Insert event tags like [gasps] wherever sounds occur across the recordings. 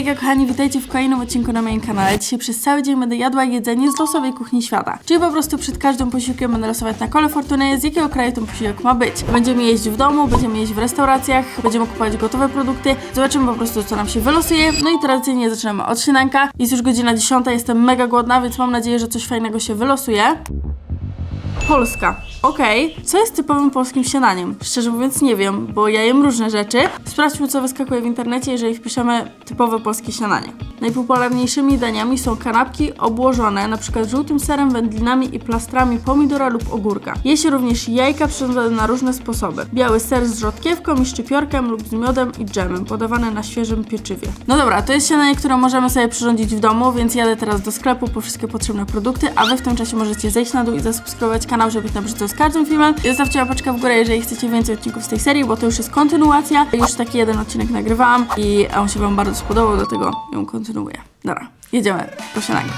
Hejka kochani, witajcie w kolejnym odcinku na moim kanale. Dzisiaj przez cały dzień będę jadła jedzenie z losowej kuchni świata. Czyli po prostu przed każdym posiłkiem będę losować na kole fortuny, z jakiego kraju ten posiłek ma być. Będziemy jeść w domu, będziemy jeść w restauracjach, będziemy kupować gotowe produkty. Zobaczymy po prostu co nam się wylosuje. No i tradycyjnie zaczynamy od śniadanka. Jest już godzina 10, jestem mega głodna, więc mam nadzieję, że coś fajnego się wylosuje. Polska. Okej. Co jest typowym polskim śniadaniem? Szczerze mówiąc nie wiem, bo ja jem różne rzeczy. Sprawdźmy, co wyskakuje w internecie, jeżeli wpiszemy typowe polskie śniadanie. Najpopularniejszymi daniami są kanapki obłożone przykład żółtym serem, wędlinami i plastrami pomidora lub ogórka. Je się również jajka przyrządzone na różne sposoby. Biały ser z rzodkiewką i szczypiorkiem lub z miodem i dżemem, podawane na świeżym pieczywie. No dobra, to jest śniadanie, które możemy sobie przyrządzić w domu, więc jadę teraz do sklepu po wszystkie potrzebne produkty, a wy w tym czasie możecie zejść na dół i zasubskrybować kanał, żeby być na bieżąco z każdym filmem. Zostawcie łapeczkę w górę, jeżeli chcecie więcej odcinków z tej serii, bo to już jest kontynuacja. Już taki jeden odcinek nagrywałam i on się wam bardzo spodobał, dlatego ją kontynuuję. Dobra, jedziemy po śniadanku.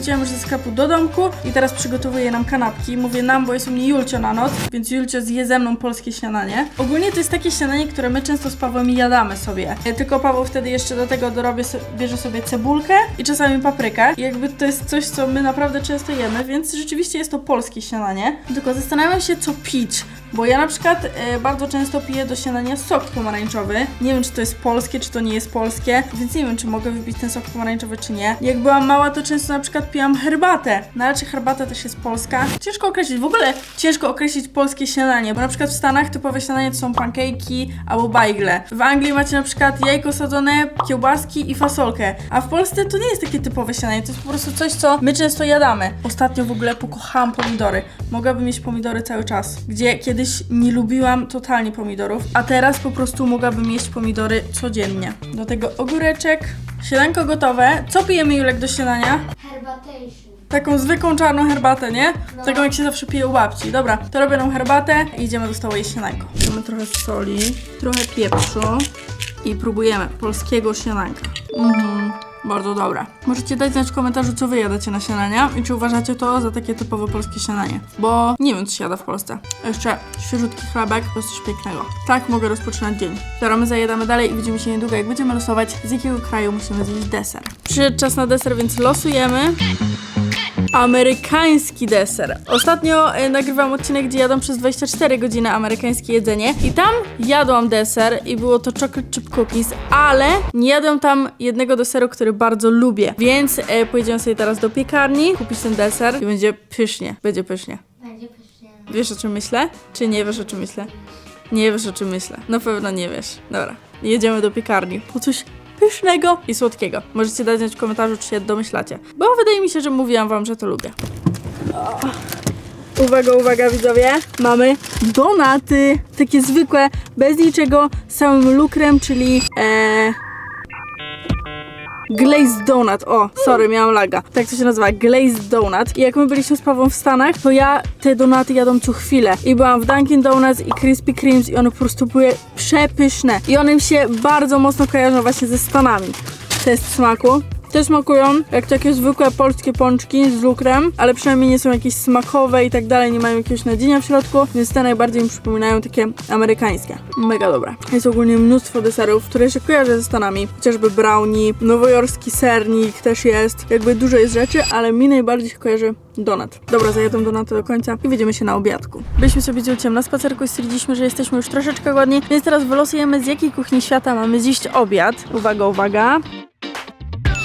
Wróciłam już ze sklepu do domku i teraz przygotowuję nam kanapki. Mówię nam, bo jest u mnie Julcio na noc, więc Julcio zje ze mną polskie śniadanie. Ogólnie to jest takie śniadanie, które my często z Pawłem jadamy sobie. E, Tylko Paweł wtedy jeszcze do tego dorobię bierze sobie cebulkę i czasami paprykę. I jakby to jest coś, co my naprawdę często jemy, więc rzeczywiście jest to polskie śniadanie. Tylko zastanawiam się, co pić. Bo ja na przykład e, bardzo często piję do śniadania sok pomarańczowy. Nie wiem, czy to jest polskie, czy to nie jest polskie, więc nie wiem, czy mogę wypić ten sok pomarańczowy, czy nie. Jak byłam mała, to często na przykład pijam herbatę. No ale czy herbata też jest polska? Ciężko określić. W ogóle ciężko określić polskie śniadanie, bo na przykład w Stanach typowe śniadanie to są pancake'i albo bajgle. W Anglii macie na przykład jajko sadzone, kiełbaski i fasolkę. A w Polsce to nie jest takie typowe śniadanie, to jest po prostu coś, co my często jadamy. Ostatnio w ogóle pokochałam pomidory. Mogłabym mieć pomidory cały czas. Gdzie kiedyś nie lubiłam totalnie pomidorów, a teraz po prostu mogłabym jeść pomidory codziennie. Do tego ogóreczek, śniadanko gotowe. Co pijemy Julek do śniadania? Herbatation. Taką zwykłą czarną herbatę, nie? Taką jak się zawsze pije u babci. Dobra, to robię nam herbatę i idziemy do stołu jeść śniadanko. Mamy trochę soli, trochę pieprzu i próbujemy polskiego śniadanka. Mhm. Bardzo dobre. Możecie dać znać w komentarzu, co wy jadacie na śniadania i czy uważacie to za takie typowe polskie śniadanie. Bo nie wiem, co się jada w Polsce. Jeszcze świeżutki chlebek, to coś pięknego. Tak mogę rozpoczynać dzień. Dobra, my zajadamy dalej i widzimy się niedługo, jak będziemy losować, z jakiego kraju musimy zjeść deser. Przyszedł czas na deser, więc losujemy. Amerykański deser. Ostatnio e, nagrywałam odcinek, gdzie jadłam przez 24 godziny amerykańskie jedzenie i tam jadłam deser i było to chocolate chip cookies, ale nie jadłam tam jednego deseru, który bardzo lubię. Więc e, pojedziemy sobie teraz do piekarni, kupić ten deser i będzie pysznie. Będzie pysznie. Będzie pysznie. Wiesz o czym myślę? Czy nie wiesz o czym myślę? Nie wiesz o czym myślę. Na pewno nie wiesz. Dobra, jedziemy do piekarni. Po coś pysznego i słodkiego. Możecie dać znać w komentarzu, czy się domyślacie. Bo wydaje mi się, że mówiłam wam, że to lubię. Uwaga, uwaga widzowie, mamy donaty, takie zwykłe, bez niczego, z samym lukrem, czyli e... Glazed Donut, o, sorry, miałam laga. Tak to się nazywa, Glazed Donut. I jak my byliśmy z Pawłem w Stanach, to ja te donaty jadłam co chwilę. I byłam w Dunkin' Donuts i Krispy Kremes i one po prostu były przepyszne. I one mi się bardzo mocno kojarzą właśnie ze Stanami. Test smaku. Te smakują jak takie zwykłe polskie pączki z lukrem, ale przynajmniej nie są jakieś smakowe i tak dalej, nie mają jakiegoś nadzienia w środku, więc te najbardziej mi przypominają takie amerykańskie. Mega dobre. Jest ogólnie mnóstwo deserów, które się kojarzę ze Stanami. Chociażby brownie, nowojorski sernik też jest. Jakby dużo jest rzeczy, ale mi najbardziej się kojarzy donut. Dobra, zajadę donata do końca i widzimy się na obiadku. Byliśmy sobie z Julciem na spacerku i stwierdziliśmy, że jesteśmy już troszeczkę głodni, więc teraz wylosujemy z jakiej kuchni świata mamy zjeść obiad. Uwaga, uwaga.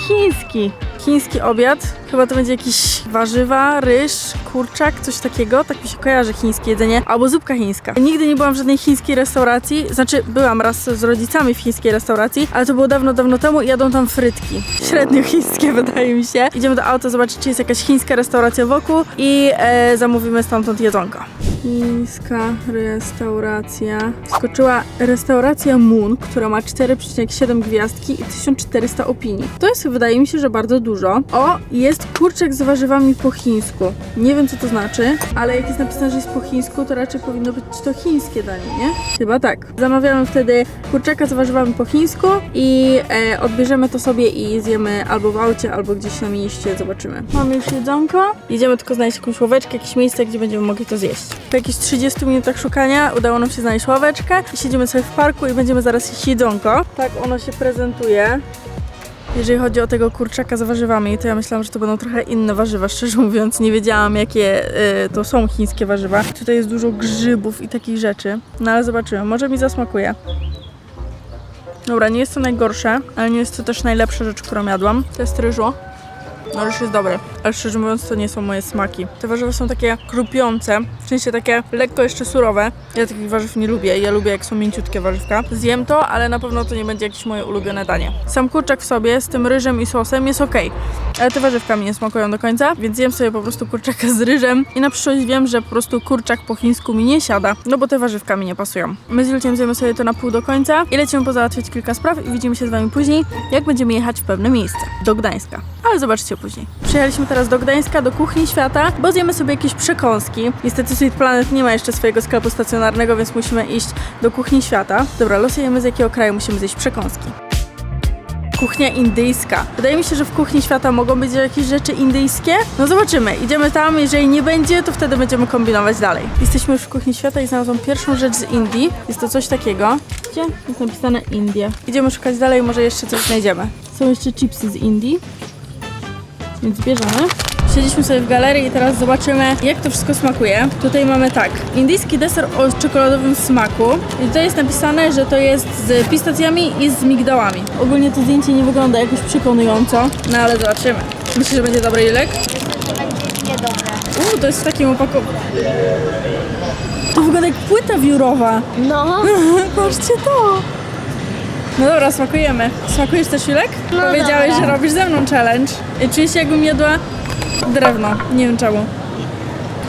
Chiński. Chiński obiad. Chyba to będzie jakiś warzywa, ryż, kurczak, coś takiego. Tak mi się kojarzy chińskie jedzenie. Albo zupka chińska. Nigdy nie byłam w żadnej chińskiej restauracji. Znaczy, byłam raz z rodzicami w chińskiej restauracji, ale to było dawno, dawno temu i jadą tam frytki. [laughs] Średnio chińskie, wydaje mi się. Idziemy do auta zobaczyć, czy jest jakaś chińska restauracja wokół i e, zamówimy stamtąd jedzonko. Chińska restauracja. Skoczyła restauracja Moon, która ma 4,7 gwiazdki i 1400 opinii. To jest, wydaje mi się, że bardzo dużo. O, jest kurczak z warzywami po chińsku. Nie wiem, co to znaczy, ale jak jest napisane, że jest po chińsku, to raczej powinno być to chińskie danie, nie? Chyba tak. Zamawiamy wtedy kurczaka z warzywami po chińsku i e, odbierzemy to sobie i zjemy albo w aucie, albo gdzieś na mieście, zobaczymy. Mamy już jedzonko. Jedziemy tylko znaleźć jakąś ławeczkę, jakieś miejsce, gdzie będziemy mogli to zjeść. Po jakichś 30 minutach szukania udało nam się znaleźć ławeczkę i siedzimy sobie w parku i będziemy zaraz jeść jedzonko. Tak ono się prezentuje. Jeżeli chodzi o tego kurczaka z warzywami, to ja myślałam, że to będą trochę inne warzywa, szczerze mówiąc. Nie wiedziałam, jakie y, to są chińskie warzywa. Tutaj jest dużo grzybów i takich rzeczy. No ale zobaczymy, może mi zasmakuje. Dobra, nie jest to najgorsze, ale nie jest to też najlepsza rzecz, którą jadłam. To jest ryżu. No ryż jest dobry, ale szczerze mówiąc to nie są moje smaki. Te warzywa są takie krupiące, w sensie takie lekko jeszcze surowe. Ja takich warzyw nie lubię, ja lubię jak są mięciutkie warzywka. Zjem to, ale na pewno to nie będzie jakieś moje ulubione danie. Sam kurczak w sobie z tym ryżem i sosem jest ok, ale te warzywka mi nie smakują do końca, więc jem sobie po prostu kurczaka z ryżem i na przyszłość wiem, że po prostu kurczak po chińsku mi nie siada, no bo te warzywka mi nie pasują. My z Julciem zjemy sobie to na pół do końca i lecimy pozałatwiać kilka spraw i widzimy się z wami później, jak będziemy jechać w pewne miejsce, do Gdańska. Ale zobaczcie później. Przyjechaliśmy teraz do Gdańska, do Kuchni Świata, bo zjemy sobie jakieś przekąski. Niestety Sweet Planet nie ma jeszcze swojego sklepu stacjonarnego, więc musimy iść do Kuchni Świata. Dobra, losujemy z jakiego kraju musimy zjeść przekąski. Kuchnia indyjska. Wydaje mi się, że w kuchni świata mogą być jakieś rzeczy indyjskie. No zobaczymy. Idziemy tam. Jeżeli nie będzie, to wtedy będziemy kombinować dalej. Jesteśmy już w kuchni świata i znalazłam pierwszą rzecz z Indii. Jest to coś takiego. Gdzie? Jest napisane Indie. Idziemy szukać dalej, może jeszcze coś znajdziemy. Są jeszcze chipsy z Indii. Więc bierzemy. Siedzimy sobie w galerii i teraz zobaczymy, jak to wszystko smakuje. Tutaj mamy tak, indyjski deser o czekoladowym smaku. I tutaj jest napisane, że to jest z pistacjami i z migdałami. Ogólnie to zdjęcie nie wygląda jakoś przekonująco, no ale zobaczymy. Myślę, że będzie dobry lek. Będzie niedobre. Uuu, to jest w takim opakowaniu. To wygląda jak płyta wiórowa. No. [laughs] Patrzcie to. No dobra, smakujemy. Smakujesz też Julek? No Powiedziałeś, dobra. że robisz ze mną challenge. I czuję się jakbym jadła drewno. Nie wiem czemu.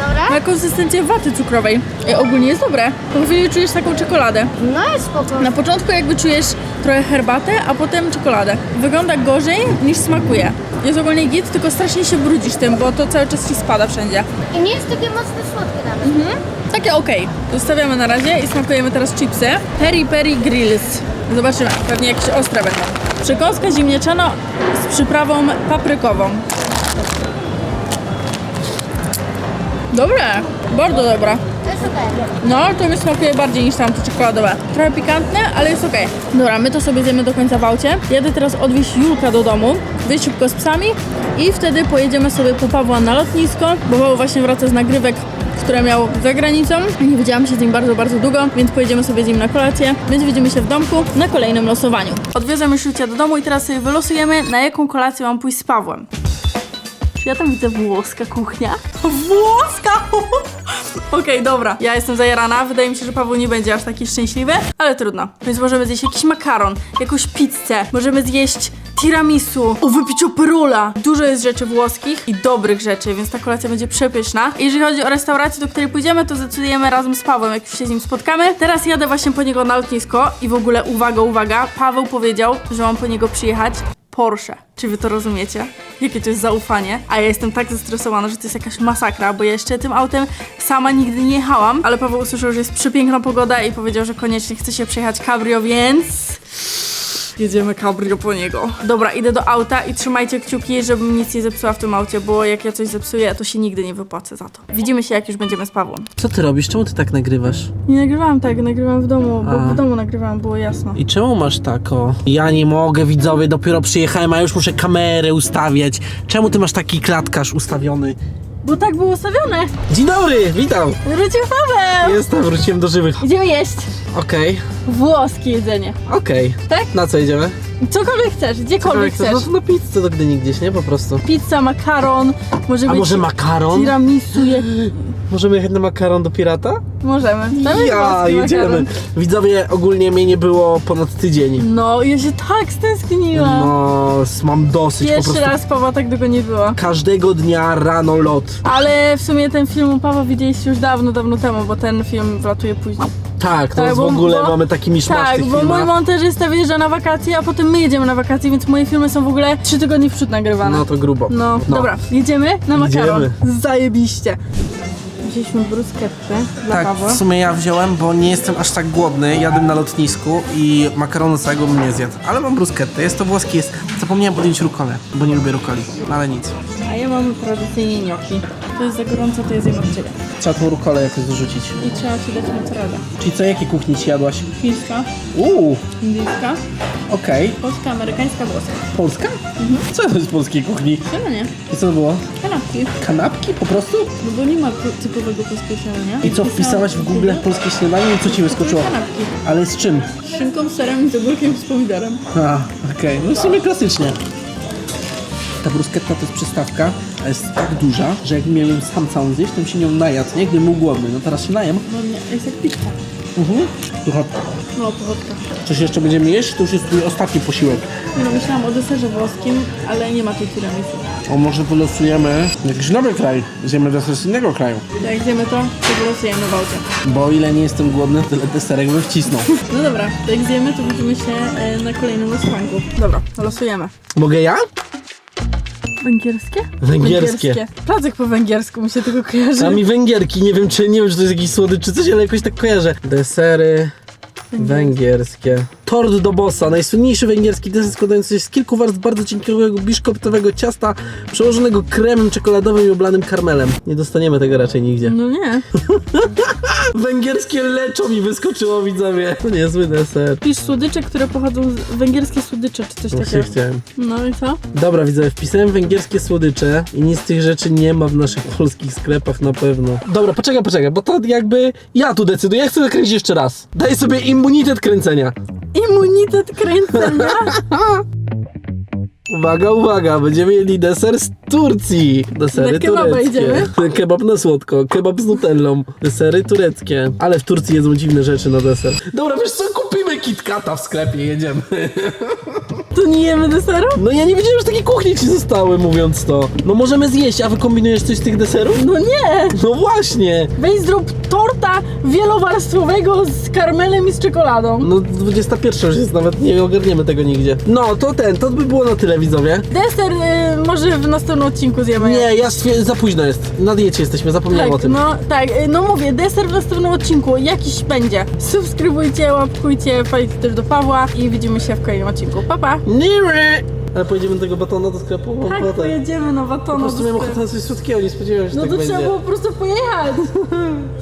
Dobra? Ma konsystencję waty cukrowej. I ogólnie jest dobre. Po chwili czujesz taką czekoladę. No jest spoko. Na początku jakby czujesz trochę herbatę, a potem czekoladę. Wygląda gorzej niż smakuje. Jest ogólnie git, tylko strasznie się brudzisz tym, bo to cały czas ci spada wszędzie. I nie jest takie mocno słodkie nawet. Takie okej. Zostawiamy na razie i smakujemy teraz chipsy. Peri Peri Grills. Zobaczymy, pewnie jakieś ostre będą. Przekąska ziemniaczana z przyprawą paprykową. Dobre, bardzo dobre. To jest okej. No, to mi smakuje bardziej niż tamte czekoladowe. Trochę pikantne, ale jest okej. Dobra, my to sobie zjemy do końca w aucie. Jadę teraz odwieźć Julka do domu, wyjść szybko z psami i wtedy pojedziemy sobie po Pawła na lotnisko, bo Paweł właśnie wraca z nagrywek, które miał za granicą. Nie widziałam się z nim bardzo, bardzo długo, więc pojedziemy sobie z nim na kolację, więc widzimy się w domku na kolejnym losowaniu. Odwiozłem już Julcia do domu i teraz sobie wylosujemy, na jaką kolację mam pójść z Pawłem. Ja tam widzę włoska kuchnia? Włoska! [laughs] Okej, dobra. Ja jestem zajarana. Wydaje mi się, że Paweł nie będzie aż taki szczęśliwy, ale trudno. Więc możemy zjeść jakiś makaron, jakąś pizzę, możemy zjeść tiramisu, o wypić operola. Dużo jest rzeczy włoskich i dobrych rzeczy, więc ta kolacja będzie przepyszna. I jeżeli chodzi o restaurację, do której pójdziemy, to zdecydujemy razem z Pawłem, jak już się z nim spotkamy. Teraz jadę właśnie po niego na lotnisko i w ogóle uwaga, uwaga, Paweł powiedział, że mam po niego przyjechać Porsche. Czy wy to rozumiecie? Jakie to jest zaufanie? A ja jestem tak zestresowana, że to jest jakaś masakra, bo ja jeszcze tym autem sama nigdy nie jechałam, ale Paweł usłyszał, że jest przepiękna pogoda i powiedział, że koniecznie chce się przejechać cabrio, więc... Jedziemy cabrio po niego. Dobra, idę do auta i trzymajcie kciuki, żebym nic nie zepsuła w tym aucie, bo jak ja coś zepsuję, to się nigdy nie wypłacę za to. Widzimy się, jak już będziemy z Pawłem. Co ty robisz? Czemu ty tak nagrywasz? Nie nagrywałam tak, nagrywałam w domu, bo A. w domu nagrywałam, było jasno. I czemu masz tako? Ja nie mogę, widzowie, dopiero przyjechałem, a już muszę kamerę ustawiać. Czemu ty masz taki klatkarz ustawiony? Bo tak było ustawione! Dzień dobry, witam! Wrócił Paweł! Jestem, wróciłem do żywych. Idziemy jeść Okej, włoskie jedzenie. okej. Tak? Na co idziemy? Cokolwiek chcesz, gdziekolwiek chcesz. No to na pizzę do Gdyni gdzieś, nie? Po prostu. Pizza, makaron, może A być może makaron? tiramisu, je... [gasps] Możemy jechać na makaron do pirata? możemy. Jest Ja, włoski jedziemy. makaron. Widzowie, ogólnie mnie nie było ponad tydzień. No, ja się tak stęskniłam. No, mam dosyć po Pierwszy prostu. raz Pawła tak długo nie było. Każdego dnia rano lot. Ale w sumie ten film u Pawła widzieliście już dawno, dawno temu, bo ten film wlatuje później. Tak, to Tak, jest w ogóle bo- mamy taki miszmasz Tak, tych bo mój filmach. montażysta wyjeżdża na wakacje, a potem my jedziemy na wakacje, więc moje filmy są w ogóle trzy tygodnie w przód nagrywane. No to grubo. No, dobra, jedziemy na makaron. Jedziemy. Zajebiście. Wzięliśmy bruschettę dla Tak, Pawła. w sumie ja wziąłem, bo nie jestem aż tak głodny. Jadłem na lotnisku i makaronu całego bym nie zjadł. Ale mam bruschettę, jest to włoski, jest... Zapomniałem podjąć rukolę, bo nie lubię rukoli. No ale nic. A ja mam tradycyjnie gnocchi. To jest za gorąco, to od ciebie. Trzeba tą rukolę jakoś dorzucić. I trzeba ci dać mozzarella. Czyli co, jakie kuchni ci jadłaś? Chińska, Uuu, indyjska, okej. polska, amerykańska, włoska. Polska? Co to jest z polskiej kuchni? Śniadanie, I co to było? Kanapki. Kanapki po prostu? No bo nie ma po- typowego polskiego śniadania. I co, wpisałaś w Google polskie śniadanie i co ci wyskoczyło? Kanapki. Ale z czym? Z szynką, serem, z ogórkiem, z pomidorem. A, okej, no w sumie klasycznie. Ta bruschetta to jest przystawka, a jest tak duża, że jakbym miał ją sam całą zjeść, to bym się nią najadł, nie? Gdybym był głodny. No teraz się najem. No nie, jest jak pizza. Mhm. Słuchaj, No, pochodka. coś jeszcze będziemy jeść? To już jest twój ostatni posiłek. No, myślałam o deserze włoskim, ale nie ma tu tiramisu. O, może wylosujemy jakiś nowy kraj. Zjemy deser z innego kraju. Jak zjemy to, to wylosujemy w aucie. Bo o ile nie jestem głodny, tyle deserek bym wcisnął. No dobra, to jak zjemy, to widzimy się e, na kolejnym losowaniu. Dobra, losujemy. Mogę ja? Węgierskie? Węgierskie. Placek po węgiersku mi się tego kojarzy. A mi węgierki, nie wiem czy nie wiem, czy to jest jakiś słody czy coś, ale jakoś tak kojarzę. Desery węgierskie. Tort do bossa, najsłynniejszy węgierski deser składający się z kilku warstw bardzo cienkiego biszkoptowego ciasta przełożonego kremem czekoladowym i oblanym karmelem. Nie dostaniemy tego raczej nigdzie. No nie. [laughs] Węgierskie leczo mi wyskoczyło widzowie. To niezły deser. Pisz słodycze, które pochodzą z węgierskie słodycze, czy coś Właśnie takiego. chciałem. No i co? Dobra widzowie, wpisałem węgierskie słodycze i nic z tych rzeczy nie ma w naszych [laughs] polskich sklepach na pewno. Dobra, poczekaj, poczekaj, bo to jakby ja tu decyduję, ja chcę zakręcić jeszcze raz. Daj sobie immunitet kręcenia. Immunitet kręcenia. Uwaga, uwaga, będziemy jedli deser z Turcji. Desery Na kebaba tureckie. idziemy? [laughs] Kebab na słodko, kebab z nutellą, desery tureckie. Ale w Turcji jedzą dziwne rzeczy na deser. Dobra, wiesz co, kupimy KitKata w sklepie, jedziemy. [laughs] To nie jemy deseru? No ja nie wiedziałem, że takie kuchnie ci zostały, mówiąc to. No możemy zjeść, a wy kombinujesz coś z tych deserów? No nie. No właśnie. Weź zrób torta wielowarstwowego z karmelem i z czekoladą. No 21 już jest, nawet nie ogarniemy tego nigdzie. No to ten, to by było na tyle widzowie. Deser y, może w następnym odcinku zjemy. Nie, ja stwier- za późno jest. Na diecie jesteśmy, zapomniałem o Tak, tym. no tak, y, no mówię, deser w następnym odcinku, jakiś będzie. Subskrybujcie, łapkujcie, fajcie też do Pawła i widzimy się w kolejnym odcinku. Pa, pa! Niry! Ale pojedziemy do tego batona do sklepu? Mam Tak, ochotę. pojedziemy na Po batona. prostu miałem ochotę na coś słodkiego, nie spodziewałem się, że No tak to będzie. trzeba było po prostu pojechać. [laughs]